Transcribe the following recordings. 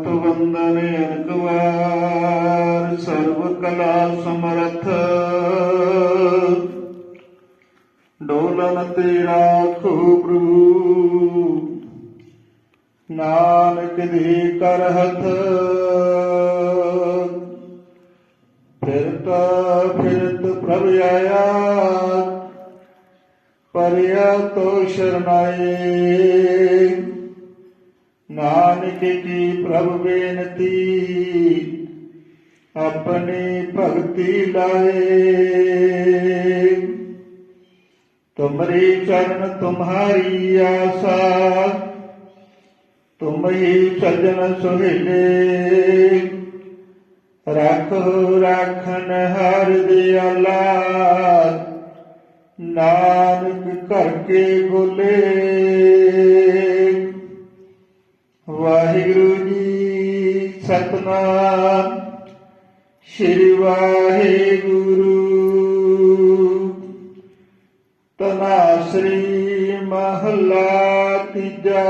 ਹੱਥ ਵੰਦਨ ਅਨਕਵਾਰ ਸਰਬ ਕਲਾ ਸਮਰਥ। ਡੋਲਨ ਤੇ ਰਾਖੋ ਪ੍ਰਭੂ, ਨਾਨਕ ਦੇ ਕਰ ਹੱਥ ਫਿਰਤ ਫਿਰਤ ਪ੍ਰਭ ਆਇਆ, ਪਰਿਆ ਤੋ ਸ਼ਰਨਾਏ। ਨਾਨਕ ਕੀ ਪ੍ਰਭ ਬੇਨਤੀ, ਆਪਣੀ ਭਗਤੀ ਲਾਏ। ਤੁਮਰੀ ਚਰਨ ਤੁਮਹਾਰੀ ਆਸਾ ਤੁਮ ਹੀ ਸਜਣ ਸੁਹੇਲੇ। ਰੱਖੋ ਰਾਖਨ ਹਰ ਦਿਆਲਾ, ਨਾਨਕ ਘਰ ਕੇ ਗੋਲੇ ਵਾਹਿਗੁਰੂ ਜੀ ਸਤਨਾਮ। ਸ਼੍ਰੀ ਵਾਹਿਗੁਰੂ। ਤਨਾਸਰੀ ਮਹਲਾ ਤੀਜਾ।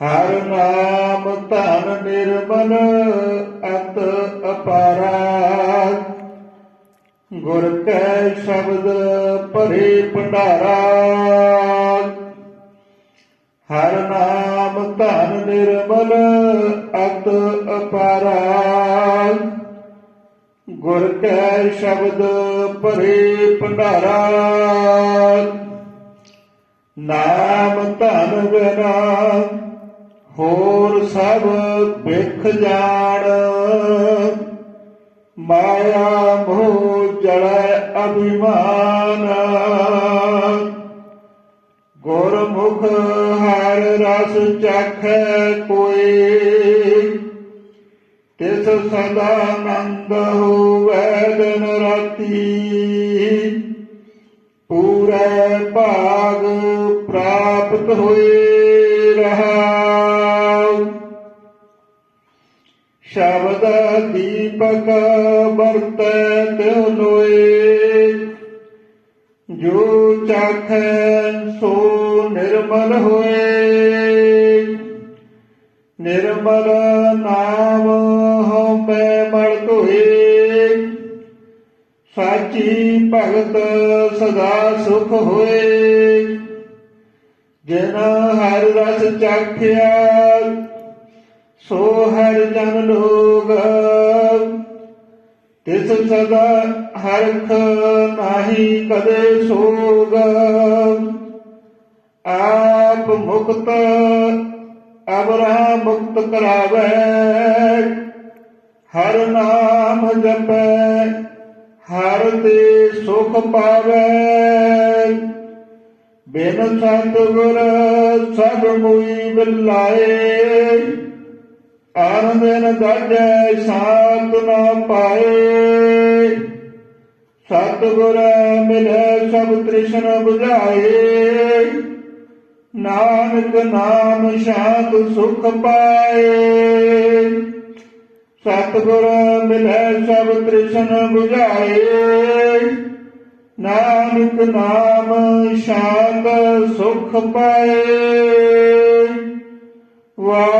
ਹਰ ਨਾਮ ਧਨ ਨਿਰਮਲ ਅਤ ਅਪਾਰਾ। ਗੁਰ ਕੈ ਸ਼ਬਦ ਭਰੇ ਭੰਡਾਰਾ। ਹਰ ਨਾਮ ਧਨ ਨਿਰਮਲ ਅਤ ਅਪਾਰਾ ਗੁਰ ਕੈ ਸ਼ਬਦ ਭਰੇ ਭੰਡਾਰਾ। ਨਾਮ ਧਨ ਬਿਨਾ ਹੋਰ ਸਭ ਵਿਖ ਜਾਣ। ਮਾਇਆ ਮੋਹ ਜੜੈ ਅਭਿਮਾਨ। ਗੁਰਮੁਖ ਹਰ ਰਸ ਚਖੈ ਕੋਈ। ਤਿਸ ਸਦਾ ਆਨੰਦ ਹੋਵੈ ਦਿਨ ਰਾਤੀ। ਪੂਰੇ ਭਾਗ ਪ੍ਰਾਪਤ ਹੋਏ ਰਹਾਉ। ਸ਼ਬਦ ਦੀਪਕ ਵਰਤੈ ਤਿਉ ਲੋਏ। ਜੋ ਚਾਖੈ ਸੋ ਨਿਰਮਲ ਹੋਏ, ਨਿਰਮਲ ਨਾਮ ਹਉਮੈ ਮਲ ਧੋਏ। ਸਾਚੀ ਭਗਤ ਸਦਾ ਸੁਖ ਹੋਏ ਜਿਨ ਹਰ ਰਸ ਚਾਖਿਆ, ਸੋ ਹਰ ਜਨ ਲੋਗ ਤਿਸ ਸਦਾ ਹਰਖ ਨਾਹੀ ਕਦੇ ਸੋਗ। ਆਪ ਮੁਕਤ ਅਬਰਾ ਮੁਕਤ ਕਰਾਵੇ। ਹਰ ਨਾਮ ਜਪੈ, ਹਰ ਤੇ ਸੁਖ ਪਾਵੇ। ਬਿਨ ਸਤਿਗੁਰ ਸਭ ਮੁਈ ਬਿਲਾਏ। ਆਨੰਦ ਨ ਦਾਜੈ ਸਾਤ ਨਾ ਪਾਏ। ਸਤਿਗੁਰ ਮਿਲੈ ਸਭ ਤ੍ਰਿਸ਼ਨ 부ਝਾਏ ਨਾਨਕ ਨਾਮ ਸ਼ਾਂਤ ਸੁਖ ਪਾਏ। ਸਤਿਗੁਰ ਮਿਲੈ ਸਭ ਤ੍ਰਿਸ਼ਨ ਬੁਝਾਏ। ਨਾਨਕ ਨਾਮ ਸ਼ਾਂਤ ਸੁਖ ਪਾਏ। ਵਾ